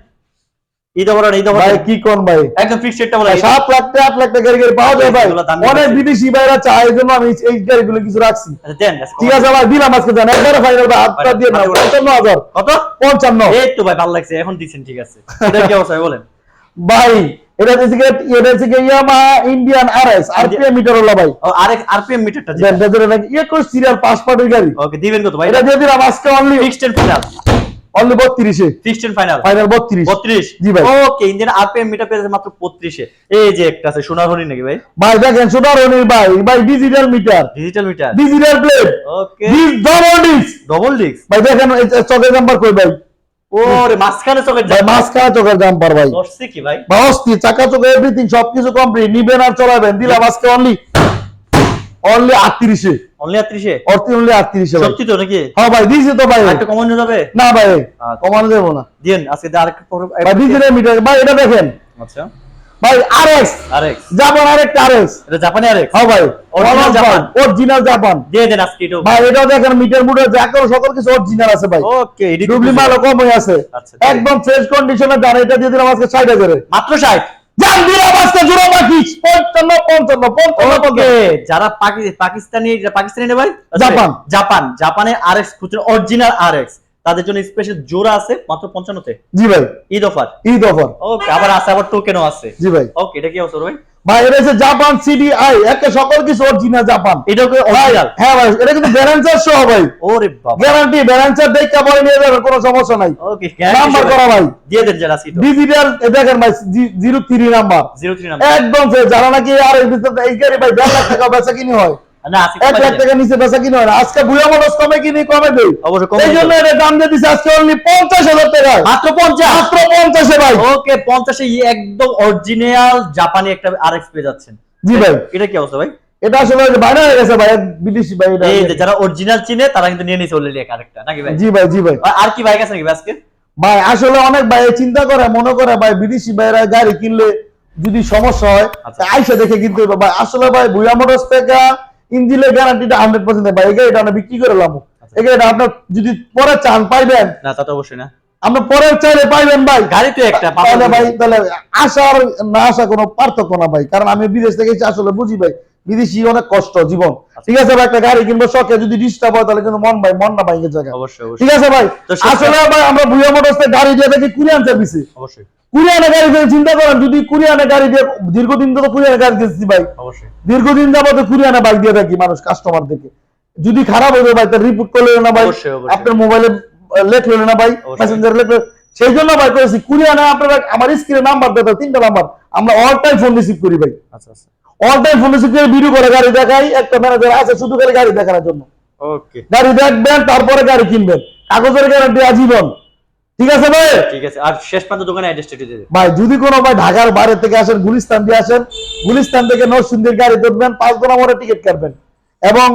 S1: ভাই কি কোন ভাই?
S2: একদম ফিক্সড রেটটা বলে
S1: সাত লাখ টাকা লাখ টাকা গাড়ি গাড়ি পাওয়া যায় ভাই। অনেক বিদেশি ভাইরা চায় এই আমি এই গাড়িগুলো কিছু রাখছি।
S2: আচ্ছা, দেন
S1: ঠিক আছে ভাই দিলাম আজকে জান একবারে ফাইনাল ভাই হাতটা দিয়ে না
S2: ভাই, ভাই।
S1: পঞ্চান্ন হাজার।
S2: কত?
S1: পঞ্চান্ন।
S2: এই তো ভাই ভালো লাগছে এখন দিচ্ছেন ঠিক আছে। এটা কি অবস্থা বলেন।
S1: ভাই এটা হচ্ছে গিয়ে- এটা হচ্ছে গিয়ে Yamaha Indian RS RPM meter হলো ভাই।
S2: আরপিএম মিটারটা
S1: নাকি সিরিয়াল পাঁচ পার্টের গাড়ি।
S2: ওকে দিবেন কত ভাই?
S1: এটা দিয়ে দিলাম আজকে only
S2: fixed and final
S1: only বত্রিশে।
S2: ফিক্সড এন্ড ফাইনাল
S1: ফাইনাল বত্রিশ?
S2: 32
S1: জি ভাই।
S2: ওকে ইন্ডিয়ান আরপিএম মিটার পেয়েছে মাত্র 35 এ এই যে একটা আছে সোনার হরিণ নাকি ভাই?
S1: ভাই দেখেন সুদার অনিল ভাই। ভাই digital meter
S2: digital meter
S1: digital plate
S2: okay
S1: disc double disc
S2: double disc
S1: ভাই দেখেন চকের নাম্বার কই ভাই?
S2: ওরে মাঝখানে চোখের
S1: ভাই মাঝখানে চকের জাম্পার ভাই।
S2: দর্শি কি ভাই?
S1: বাস্তি চাকা চোখে এভরিথিং সবকিছু কমপ্লিট নিবেন আর চলাবেন। দিলাম আজকে অনলি অনলি আটত্রিশে।
S2: অনলি 38 এ
S1: অনলি আটত্রিশে ভাই।
S2: সত্যি তো নাকি?
S1: হ্যাঁ ভাই দিয়েছি তো ভাই।
S2: একটা কমন যাবে?
S1: না ভাই। কমানো দেবো না।
S2: দিন আজকে আরেকটা
S1: ভাই ডিজিটাল মিটার। ভাই এটা দেখেন।
S2: আচ্ছা।
S1: ভাই জাপান আরেকটা
S2: এটা জাপানি
S1: হ্যাঁ ভাই
S2: Original জাপান।
S1: Original Japan.
S2: দিয়ে দেন আজকে এটা
S1: ভাই দেখেন মিটার মুটার যা করো সকল কিছু অরিজিনাল আছে ভাই।
S2: ওকে
S1: আছে।
S2: আচ্ছা।
S1: একদম ফ্রেশ কন্ডিশনে দাঁড় এটা দিয়ে দিলাম আজকে ষাট হাজারে।
S2: মাত্র 60 যারা পাকি- পাকিস্তানি পাকিস্তানি না ভাই
S1: জাপান।
S2: জাপান। জাপানের আরএক্স খুচরা অরিজিনাল আরএক্স তাদের জন্য স্পেশাল জোড়া আছে মাত্র 55 তে
S1: জি ভাই।
S2: Eid offer
S1: Eid offer
S2: okay আবার আছে আবার টোকেনও আছে।
S1: জি ভাই।
S2: ওকে এটা কি অবস্থা ভাই?
S1: ভাই এটা হচ্ছে জাপান সিডিআই একটা সকল কিছু অরিজিনাল জাপান
S2: এটা কি অরিজিনাল
S1: হ্যাঁ ভাই এটা কিন্তু ব্যালেন্সার সহ ভাই।
S2: ওরে বাবা।
S1: গ্যারান্টি ব্যালেন্সার দেখতে পরে নিয়ে যাবেন কোনো সমস্যা নাই।
S2: ওকে
S1: নাম্বার করা ভাই।
S2: দিয়ে দেন যারা সিট
S1: ডিজিটাল দেখেন ভাই জিরো থ্রি নাম্বার
S2: 03 নাম্বার
S1: একদম যারা নাকি আর এই ভিতরে এই গাড়ি ভাই দেড় লাখ টাকা বেচা কিনি হয়। এক লাখ টাকা নিচে বেচা কিনি হয় না। আজকে বুয়া মানুষ কমে কিনি কমে দেই?
S2: অবশ্যই
S1: জন্য এটা দাম দিয়ে দিচ্ছে আজকে অনলি পঞ্চাশ হাজার টাকায়।
S2: মাত্র 50
S1: মাত্র পঞ্চাশে ভাই।
S2: ওকে 50 একদম অরিজিনাল জাপানি একটা আরএক্স পেয়ে যাচ্ছেন।
S1: জি ভাই।
S2: এটা কি অবস্থা ভাই?
S1: এটা আসলে বাইরে হয়ে গেছে ভাই বিদেশি ভাই
S2: এই যে যারা অরিজিনাল চিনে তারা কিন্তু নিয়ে নিছে অলরেডি আরেকটা নাকি ভাই?
S1: জি ভাই জি ভাই।
S2: আর- কি বাইক আছে নাকি আজকে?
S1: ভাই আসলে অনেক ভাই চিন্তা করে মনে করে ভাই বিদেশি ভাইরা গাড়ি কিনলে যদি সমস্যা হয়
S2: আচ্ছা।
S1: আইসা দেখে কিনতে আসলে ভাই ভুয়া মোটরস থেকে ইঞ্জিনের গ্যারান্টিটা হান্ড্রেড পার্সেন্ট ভাই এই গাড়িটা আমরা বিক্রি করে লাভ
S2: আচ্ছা।
S1: এই গাড়িটা আপনার যদি পরে চান পাইবেন
S2: না তা তো অবশ্যই না।
S1: আমরা পরে চাইলে পাইবেন ভাই।
S2: গাড়ি তো একটা
S1: তাহলে ভাই তাহলে আসার না আসা কোনো পার্থক্য না ভাই। কারণ আমি বিদেশ থেকে এসে আসলে বুঝি ভাই বিদেশি অনেক কষ্ট জীবন। ঠিক আছে ভাই একটা গাড়ি কিনবো শখে যদি ডিস্টার্ব হয় তাহলে কিন্তু মন ভাই মন না ভাই জায়গা
S2: অবশ্যই
S1: ঠিক আছে ভাই আসলে ভাই আমরা ভুয়া মোটরস গাড়ি দিয়ে থাকি কুরিয়ান সার্ভিসে
S2: অবশ্যই।
S1: কুরিয়ানে গাড়ি দিয়ে চিন্তা করেন যদি কুরিয়ানে গাড়ি দিয়ে দীর্ঘদিন তো কুরিয়ানে গাড়ি দিয়েছি ভাই।
S2: অবশ্যই।
S1: দীর্ঘদিন যাবত কুরিয়ানে বাইক দিয়ে থাকি মানুষ কাস্টমার থেকে যদি খারাপ হবে ভাই তার রিপোর্ট করলে না ভাই। আপনার মোবাইলে লেখ হলো না ভাই প্যাসেঞ্জার লেখ সেই জন্য ভাই করেছি কুরিয়ানে আপনারা আমার স্ক্রিনে নাম্বার দেবে তিনটা নাম্বার আমরা অল টাইম ফোন রিসিভ করি ভাই।
S2: আচ্ছা আচ্ছা।
S1: অল টাইম ফোন রিসিভ করে ভিডিও করে গাড়ি দেখাই একটা ম্যানেজার আছে শুধু করে গাড়ি দেখানোর জন্য।
S2: ওকে
S1: গাড়ি দেখবেন তারপরে গাড়ি কিনবেন। কাগজের গ্যারান্টি আজীবন। ঠিক আছে ভাই?
S2: ঠিক আছে আর শেষ পর্যন্ত দোকানে অ্যাড্রেসটা দিয়ে দেন
S1: ভাই যদি কোনো ভাই ঢাকার বাইরে থেকে আসেন গুলিস্তান দিয়ে আসেন গুলিস্তান থেকে নরসিংদীর গাড়ি ধরবেন পাঁচ গোনা মোড়ে টিকিট কাটবেন। এবং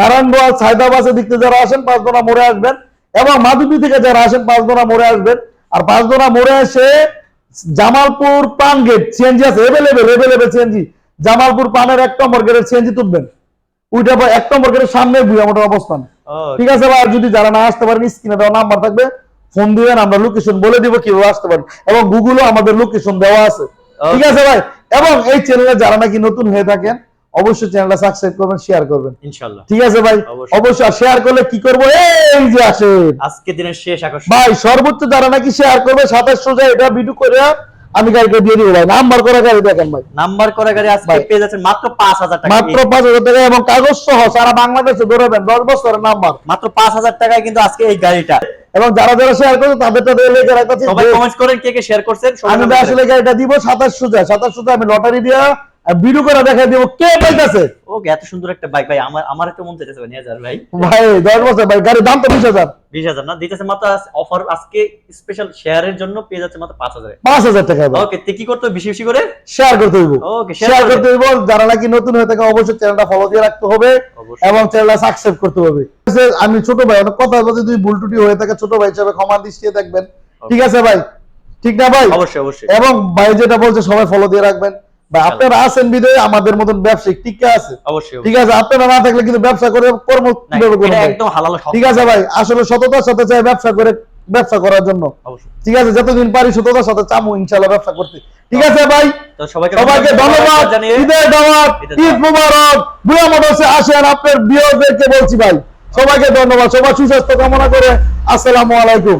S1: নারায়ণগঞ্জ সাইদাবাসের দিক থেকে যারা আসেন পাঁচ গোনা মোড়ে আসবেন। এবং মাধুপী থেকে যারা আসেন পাঁচ গোনা মোড়ে আসবেন। আর পাঁচ গোনা মোড়ে এসে জামালপুর পান গেট সিএনজি আছে এভেলেবেল এভেলেবেল সিএনজি জামালপুর পানের এক নম্বর গেটের সিএনজি তুলবেন। ওইটা এক নম্বর গেটের সামনে বুয়া মোটর অবস্থান। ঠিক আছে ভাই আর যদি যারা না আসতে পারেন স্ক্রিনে দেওয়া নাম্বার থাকবে। ফোন দিবেন আমরা লোকেশন বলে দিব কীভাবে আসতে পারেন। এবং গুগলও আমাদের লোকেশন দেওয়া আছে। ঠিক আছে ভাই? এবং এই চ্যানেলে যারা নাকি নতুন হয়ে থাকেন অবশ্যই চ্যানেলটা সাবস্ক্রাইব করবেন শেয়ার করবেন।
S2: ইনশাআল্লাহ
S1: ঠিক আছে ভাই?
S2: অবশ্যই।
S1: শেয়ার করলে কি করব? এই যে আসেন।
S2: আজকে দিনের শেষ আকর্ষণ।
S1: ভাই সর্বোচ্চ যারা নাকি শেয়ার করবে 2700 যা এটা ভিডিও করে আমি গাড়িটা দিয়ে দিব ভাই। নাম্বার করা গাড়ি দেখেন ভাই।
S2: নাম্বার করা গাড়ি আজকে। পেয়ে যাচ্ছেন মাত্র 5000 টাকা।
S1: মাত্র পাঁচ হাজার টাকা এবং কাগজ সহ সারা বাংলাদেশে ধরবেন দশ বছরের নাম্বার।
S2: মাত্র 5000 টাকায় কিন্তু আজকে এই গাড়িটা।
S1: এবং যারা যারা শেয়ার করবে তাদের তাদের লেখা রাখতেছি
S2: সবাই কমেন্ট করেন কে কে শেয়ার করছেন
S1: আমি আসলে গাড়িটা দিব সাতাশ টাকা সাতাশ টাকা আমি লটারি দিয়া ভিডিও করে দেখা দিব কে পাইতেছে।
S2: ওকে এত সুন্দর একটা বাইক ভাই আমার আমার তো মন চাইতেছে ভাই নিয়ে ভাই।
S1: ভাই দশ বছর ভাই গাড়ির দাম তো বিশ হাজার।
S2: না দিতেছে মাত্র অফার আজকে স্পেশাল শেয়ারের জন্য পেয়ে যাচ্ছে মাত্র পাঁচ হাজারে।
S1: পাঁচ হাজার টাকা ভাই।
S2: ওকে তে কি করতে বেশি বেশি করে?
S1: শেয়ার করতে হইব।
S2: ওকে শেয়ার
S1: শেয়ার
S2: করতে
S1: করতে হইব। যারা নাকি নতুন হয়ে থাকে অবশ্যই চ্যানেলটা ফলো দিয়ে রাখতে হবে এবং চ্যানেলটা সাবস্ক্রাইব করতে হবে। আছে, আমি ছোট ভাই অনেক কথা বলতে যদি ভুল টুটি হয়ে থাকে ছোট ভাই হিসাবে ক্ষমা দৃষ্টিতে দেখবেন। ঠিক আছে ভাই? ঠিক না ভাই?
S2: অবশ্যই অবশ্যই।
S1: এবং ভাই যেটা বলছে সবাই ফলো দিয়ে রাখবেন। ভাই আপনারা আছেন আমাদের মতন ব্যবসায়িক টিকে আছে?
S2: অবশ্যই
S1: ঠিক আছে আপনারা না থাকলে কিন্তু ব্যবসা করে কর্ম?
S2: একদম হালাল
S1: ঠিক আছে ভাই আসলে সততার সাথে চাই ব্যবসা করে ব্যবসা করার জন্য। ঠিক আছে যতদিন পারি সততার সাথে চামু ইনশাল্লাহ ব্যবসা করতে। ঠিক আছে ভাই?
S2: সবাইকে
S1: ধন্যবাদ ঈদের দাওয়াত। ঈদ মুবারক। বুয়া মোটরসে আসেন আপনার বিয়রদেরকে বলছি ভাই। সবাইকে ধন্যবাদ সবার সুস্বাস্থ্য কামনা করে। আসসালামু আলাইকুম।